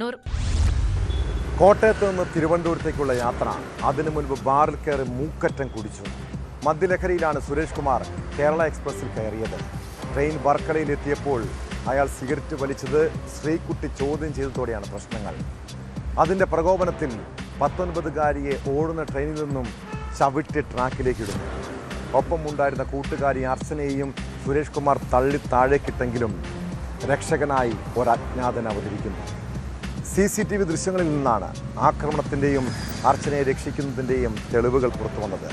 കണ്ണൂർ. കോട്ടയത്ത് നിന്ന് തിരുവനന്തപുരത്തേക്കുള്ള യാത്ര. അതിനു മുൻപ് ബാറിൽ കയറി മൂക്കറ്റം കുടിച്ചു. മദ്യലഹരിയിലാണ് സുരേഷ് കുമാർ കേരള എക്സ്പ്രസിൽ കയറിയത്. ട്രെയിൻ വർക്കളയിൽ എത്തിയപ്പോൾ അയാൾ സിഗരറ്റ് വലിച്ചത് സ്ത്രീക്കുട്ടി ചോദ്യം ചെയ്തതോടെയാണ് പ്രശ്നങ്ങൾ. അതിന്റെ പ്രകോപനത്തിൽ പത്തൊൻപതുകാരിയെ ഓടുന്ന ട്രെയിനിൽ നിന്നും ചവിട്ടി ട്രാക്കിലേക്ക് ഇടുന്നു. ഒപ്പം ഉണ്ടായിരുന്ന കൂട്ടുകാരി അർച്ചനയെയും സുരേഷ് കുമാർ തള്ളി താഴേക്കിട്ടെങ്കിലും രക്ഷകനായി ഒരജ്ഞാതൻ അവതരിക്കുന്നു. സി സി ടി വി ദൃശ്യങ്ങളിൽ നിന്നാണ് ആക്രമണത്തിന്റെയും അർച്ചനയെ രക്ഷിക്കുന്നതിന്റെയും തെളിവുകൾ പുറത്തു വന്നത്.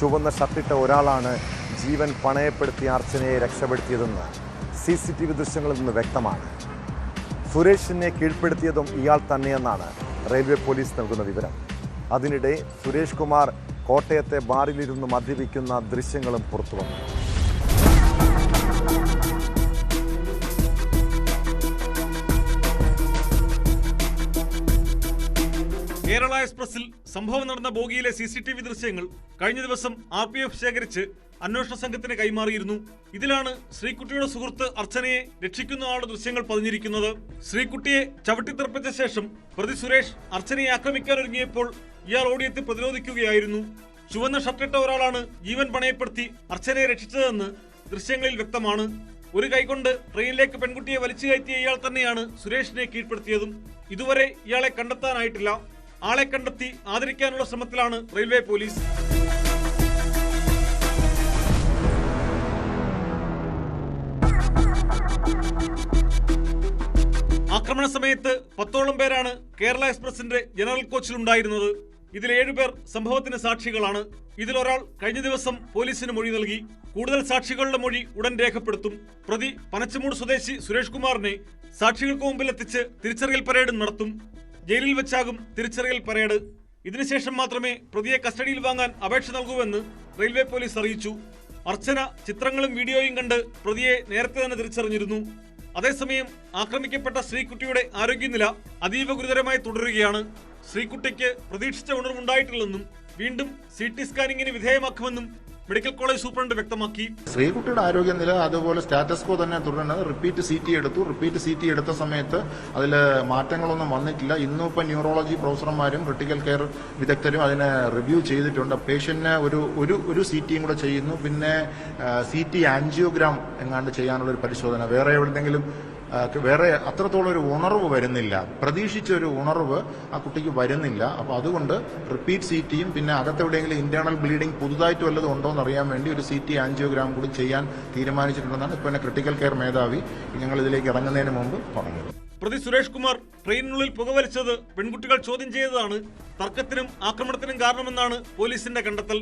ചുവന്ന ഷർട്ടിട്ട ഒരാളാണ് ജീവൻ പണയപ്പെടുത്തി അർച്ചനയെ രക്ഷപ്പെടുത്തിയതെന്ന് സി സി ടി വി ദൃശ്യങ്ങളിൽ നിന്ന് വ്യക്തമാണ്. സുരേഷിനെ കീഴ്പ്പെടുത്തിയതും ഇയാൾ തന്നെയെന്നാണ് റെയിൽവേ പോലീസ് നൽകുന്ന വിവരം. അതിനിടെ സുരേഷ് കുമാർ കോട്ടയത്തെ ബാറിലിരുന്ന് മദ്യപിക്കുന്ന ദൃശ്യങ്ങളും പുറത്തു കേരള എക്സ്പ്രസിൽ സംഭവം നടന്ന ബോഗിയിലെ സി സി ടി വി ദൃശ്യങ്ങൾ കഴിഞ്ഞ ദിവസം ആർ പി എഫ് ശേഖരിച്ച് അന്വേഷണ സംഘത്തിന് കൈമാറിയിരുന്നു. ഇതിലാണ് ശ്രീകുട്ടിയുടെ സുഹൃത്ത് അർച്ചനയെ രക്ഷിക്കുന്ന ആളുടെ ദൃശ്യങ്ങൾ പതിഞ്ഞിരിക്കുന്നത്. ശ്രീകുട്ടിയെ ചവിട്ടിത്തെറിപ്പിച്ച ശേഷം പ്രതി സുരേഷ് അർച്ചനയെ ആക്രമിക്കാൻ ഒരുങ്ങിയപ്പോൾ ഇയാൾ ഓടിയെത്തി പ്രതിരോധിക്കുകയായിരുന്നു. ചുവന്ന ഷർട്ടിട്ട ഒരാളാണ് ജീവൻ പണയപ്പെടുത്തി അർച്ചനയെ രക്ഷിച്ചതെന്ന് ദൃശ്യങ്ങളിൽ വ്യക്തമാണ്. ഒരു കൈകൊണ്ട് ട്രെയിനിലേക്ക് പെൺകുട്ടിയെ വലിച്ചു കയറ്റിയ ഇയാൾ തന്നെയാണ് സുരേഷിനെ കീഴ്പ്പെടുത്തിയതും. ഇതുവരെ ഇയാളെ കണ്ടെത്താനായിട്ടില്ല. ആളെ കണ്ടെത്തി ആദരിക്കാനുള്ള ശ്രമത്തിലാണ് റെയിൽവേ പോലീസ്. ആക്രമണ സമയത്ത് പത്തോളം പേരാണ് കേരള എക്സ്പ്രസിന്റെ ജനറൽ കോച്ചിലുണ്ടായിരുന്നത്. ഇതിൽ ഏഴുപേർ സംഭവത്തിന് സാക്ഷികളാണ്. ഇതിലൊരാൾ കഴിഞ്ഞ ദിവസം പോലീസിന് മൊഴി നൽകി. കൂടുതൽ സാക്ഷികളുടെ മൊഴി ഉടൻ രേഖപ്പെടുത്തും. പ്രതി പനച്ചമൂട് സ്വദേശി സുരേഷ് കുമാറിനെ സാക്ഷികൾക്ക് മുമ്പിൽ എത്തിച്ച് തിരിച്ചറിയൽ പരേഡ് നടത്തും. ജയിലിൽ വെച്ചാകും തിരിച്ചറിയൽ പരേഡ്. ഇതിനുശേഷം മാത്രമേ പ്രതിയെ കസ്റ്റഡിയിൽ വാങ്ങാൻ അപേക്ഷ നൽകൂവെന്ന് റെയിൽവേ പോലീസ് അറിയിച്ചു. അർച്ചന ചിത്രങ്ങളും വീഡിയോയും കണ്ട് പ്രതിയെ നേരത്തെ തന്നെ തിരിച്ചറിഞ്ഞിരുന്നു. അതേസമയം ആക്രമിക്കപ്പെട്ട ശ്രീകുട്ടിയുടെ ആരോഗ്യനില അതീവ ഗുരുതരമായി തുടരുകയാണ്. ശ്രീകുട്ടിക്ക് പ്രതീക്ഷിച്ച ഉണർവുണ്ടായിട്ടില്ലെന്നും വീണ്ടും സി ടി സ്കാനിങ്ങിന് വിധേയമാക്കുമെന്നും മെഡിക്കൽ കോളേജ് സൂപ്രണ്ട് വ്യക്തമാക്കി. ശ്രീകുട്ടിയുടെ ആരോഗ്യനില അതുപോലെ സ്റ്റാറ്റസ് കോ തന്നെ തുടരുന്നത് റിപ്പീറ്റ് സി ടി എടുത്തു. റിപ്പീറ്റ് സി ടി എടുത്ത സമയത്ത് അതിൽ മാറ്റങ്ങളൊന്നും വന്നിട്ടില്ല. ഇന്നും ഇപ്പം ന്യൂറോളജി പ്രൊഫസർമാരും ക്രിട്ടിക്കൽ കെയർ വിദഗ്ധരും അതിനെ റിവ്യൂ ചെയ്തിട്ടുണ്ട്. പേഷ്യന്റിന് ഒരു ഒരു ഒരു സി ടിയും കൂടെ ചെയ്യുന്നു. പിന്നെ സി ടി ആൻജിയോഗ്രാം എങ്ങാണ്ട് ചെയ്യാനുള്ള ഒരു പരിശോധന. വേറെ എവിടെന്നെങ്കിലും ആ, വേറെ അത്രത്തോളം ഒരു ഉണർവ് വരുന്നില്ല. പ്രതീക്ഷിച്ച ഒരു ഉണർവ് ആ കുട്ടിക്ക് വരുന്നില്ല. അപ്പോൾ അതുകൊണ്ട് റിപ്പീറ്റ് സി ടിയും പിന്നെ അകത്തെവിടെയെങ്കിലും ഇന്റേണൽ ബ്ലീഡിംഗ് പുതുതായിട്ട് വല്ലതും ഉണ്ടോ എന്ന് അറിയാൻ വേണ്ടി ഒരു സി ടി ആൻജിയോഗ്രാം കൂടി ചെയ്യാൻ തീരുമാനിച്ചിട്ടുണ്ടെന്നാണ് ഇപ്പോൾ എന്നെ ക്രിട്ടിക്കൽ കെയർ മേധാവി ഞങ്ങൾ ഇതിലേക്ക് ഇറങ്ങുന്നതിന് മുമ്പ് പറഞ്ഞത്. പ്രതി സുരേഷ് കുമാർ ട്രെയിനിനുള്ളിൽ പുകവലിച്ചത് പെൺകുട്ടികൾ ചോദ്യം ചെയ്തതാണ്. തർക്കത്തിനും ആക്രമണത്തിനും കാരണമെന്നാണ് പോലീസിന്റെ കണ്ടെത്തൽ.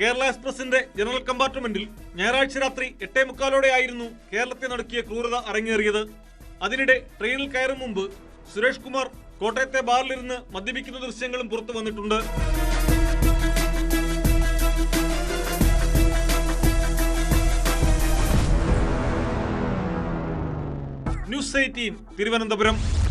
കേരള എക്സ്പ്രസിന്റെ ജനറൽ കമ്പാർട്ട്മെന്റിൽ ഞായറാഴ്ച രാത്രി എട്ടേ മുക്കാലോടെയായിരുന്നു കേരളത്തെ നടക്കിയ ക്രൂരത അരങ്ങേറിയത്. അതിനിടെ ട്രെയിനിൽ കയറും മുമ്പ് സുരേഷ് കുമാർ കോട്ടയത്തെ ബാറിലിരുന്ന് മദ്യപിക്കുന്ന ദൃശ്യങ്ങളും പുറത്തു വന്നിട്ടുണ്ട്. News eighteen Thiruvananthapuram.